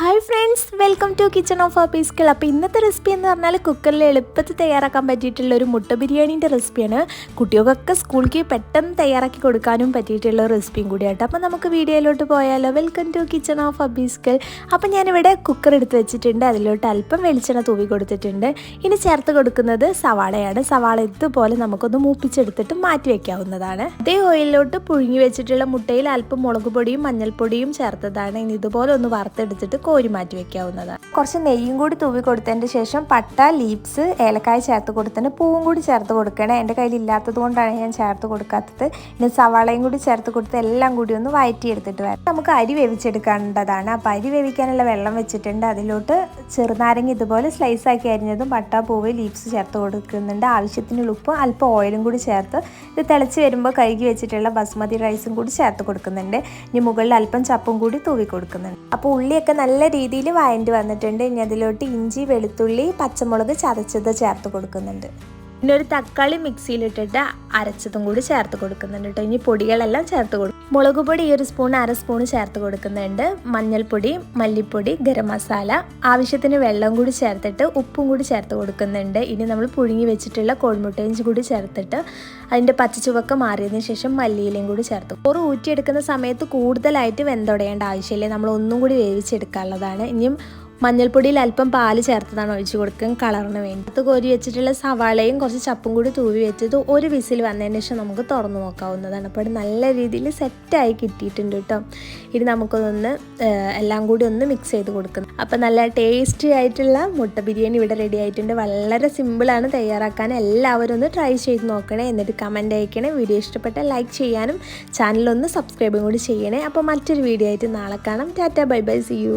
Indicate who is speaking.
Speaker 1: Hi friends welcome to kitchen of ഓഫീസ്കൾ അപ്പോൾ ഇന്നത്തെ recipe എന്ന് പറഞ്ഞാൽ കുക്കറിൽ എളുപ്പത്തിൽ തയ്യാറാക്കാൻ പറ്റിയിട്ടുള്ള ഒരു മുട്ട ബിരിയാണീന്റെ റെസിപ്പിയാണ് കുട്ടികൾക്കൊക്കെ സ്കൂളിലേക്ക് പെട്ടെന്ന് തയ്യാറാക്കി കൊടുക്കാനും പറ്റിയിട്ടുള്ള റെസിപ്പിയും കൂടിയായിട്ട് അപ്പോൾ നമുക്ക് വീഡിയോയിലോട്ട് പോയാലോ. വെൽക്കം ടു കിച്ചൺ ഓഫ് ഓഫീസ്കൾ അപ്പോൾ ഞാനിവിടെ കുക്കർ എടുത്ത് വെച്ചിട്ടുണ്ട്. അതിലോട്ട് അല്പം വെളിച്ചെണ്ണ തൂവി കൊടുത്തിട്ടുണ്ട്. ഇനി ചേർത്ത് കൊടുക്കുന്നത് സവാളയാണ്. സവാള ഇതുപോലെ നമുക്കൊന്ന് മൂപ്പിച്ചെടുത്തിട്ട് മാറ്റി വയ്ക്കാവുന്നതാണ് അതേ ഓയിലിലോട്ട് പുഴുങ്ങി വെച്ചിട്ടുള്ള മുട്ടയിൽ അല്പം മുളക് പൊടിയും മഞ്ഞൾപ്പൊടിയും ചേർത്തതാണ്. ഇനി ഇതുപോലെ ഒന്ന് വറുത്തെടുത്തിട്ട് കോരി മാറ്റി വെക്കാവുന്നതാണ്. കുറച്ച് നെയ്യും കൂടി തൂവി കൊടുത്തതിന് ശേഷം പട്ട ലീപ്സ് ഏലക്കായ ചേർത്ത് കൊടുത്തതിന് പൂവും കൂടി ചേർത്ത് കൊടുക്കണേ. എന്റെ കയ്യിൽ ഇല്ലാത്തത് കൊണ്ടാണ് ഞാൻ ചേർത്ത് കൊടുക്കാത്തത്. ഇനി സവാളയും കൂടി ചേർത്ത് കൊടുത്ത് എല്ലാം കൂടി ഒന്ന് വഴറ്റിയെടുത്തിട്ട് വരാം നമുക്ക് അരി വേവിച്ചെടുക്കേണ്ടതാണ്. അപ്പോൾ അരി വേവിക്കാനുള്ള വെള്ളം വെച്ചിട്ടുണ്ട്. അതിലോട്ട് ചെറുനാരങ്ങ ഇതുപോലെ സ്ലൈസ് ആക്കി അരിഞ്ഞതും പട്ട പൂവ് ലീപ്സ് ചേർത്ത് കൊടുക്കുന്നുണ്ട്. ആവശ്യത്തിനുള്ള ഉപ്പ് അല്പം ഓയിലും കൂടി ചേർത്ത് ഇത് തിളച്ച് വരുമ്പോൾ കഴുകി വെച്ചിട്ടുള്ള ബസ്മതി റൈസും കൂടി ചേർത്ത് കൊടുക്കുന്നുണ്ട്. ഇനി മുകളിൽ അല്പം ചപ്പും കൂടി തൂവി കൊടുക്കുന്നുണ്ട്. അപ്പോൾ ഉള്ളിയൊക്കെ നല്ല രീതിയിൽ വഴണ്ടി വന്നിട്ടുണ്ട്. ഇനി അതിലോട്ട് ഇഞ്ചി വെളുത്തുള്ളി പച്ചമുളക് ചതച്ചത് ചേർത്ത് കൊടുക്കുന്നുണ്ട്. പിന്നെ ഒരു തക്കാളി മിക്സിയിലിട്ടിട്ട് അരച്ചതും കൂടി ചേർത്ത് കൊടുക്കുന്നുണ്ട് കേട്ടോ. ഇനി പൊടികളെല്ലാം ചേർത്ത് കൊടുക്കും മുളക് പൊടി ഈ ഒരു സ്പൂൺ അര സ്പൂൺ ചേർത്ത് കൊടുക്കുന്നുണ്ട്. മഞ്ഞൾപ്പൊടി മല്ലിപ്പൊടി ഗരം മസാല. ആവശ്യത്തിന് വെള്ളം കൂടി ചേർത്തിട്ട് ഉപ്പും കൂടി ചേർത്ത് കൊടുക്കുന്നുണ്ട്. ഇനി നമ്മൾ പുഴുങ്ങി വെച്ചിട്ടുള്ള കോഴിമുട്ടയും കൂടി ചേർത്തിട്ട് അതിന്റെ പച്ചച്ചുവക്ക മാറിയതിന് ശേഷം മല്ലിയിലയും കൂടി ചേർത്ത് ചോറ് ഊറ്റിയെടുക്കുന്ന സമയത്ത് കൂടുതലായിട്ട് വെന്തുടയേണ്ട ആവശ്യമില്ലേ. നമ്മൾ ഒന്നും കൂടി വേവിച്ചെടുക്കാനുള്ളതാണ്. ഇനിയും മഞ്ഞൾപ്പൊടിയിൽ അല്പം പാൽ ചേർത്തതാണ് ഒഴിച്ചു കൊടുക്കുക കളറിന് വേണ്ടി. അത് കോരി വെച്ചിട്ടുള്ള സവാളയും കുറച്ച് ചപ്പും കൂടി തൂവി വെച്ചത് ഒരു വിസിൽ വന്നതിന് ശേഷം നമുക്ക് തുറന്നു നോക്കാവുന്നതാണ്. അപ്പോൾ നല്ല രീതിയിൽ സെറ്റായി കിട്ടിയിട്ടുണ്ട് കേട്ടോ. ഇനി നമുക്കതൊന്ന് എല്ലാം കൂടി ഒന്ന് മിക്സ് ചെയ്ത് കൊടുക്കണം. അപ്പോൾ നല്ല ടേസ്റ്റി ആയിട്ടുള്ള മുട്ട ബിരിയാണി ഇവിടെ റെഡി ആയിട്ടുണ്ട്. വളരെ സിമ്പിളാണ് തയ്യാറാക്കാൻ. എല്ലാവരും ഒന്ന് ട്രൈ ചെയ്ത് നോക്കണേ. എന്നിട്ട് കമന്റ് അയക്കണേ. വീഡിയോ ഇഷ്ടപ്പെട്ട ലൈക്ക് ചെയ്യാനും ചാനലൊന്ന് സബ്സ്ക്രൈബും കൂടി ചെയ്യണേ. അപ്പോൾ മറ്റൊരു വീഡിയോ ആയിട്ട് നാളെ കാണാം. Tata bye bye see you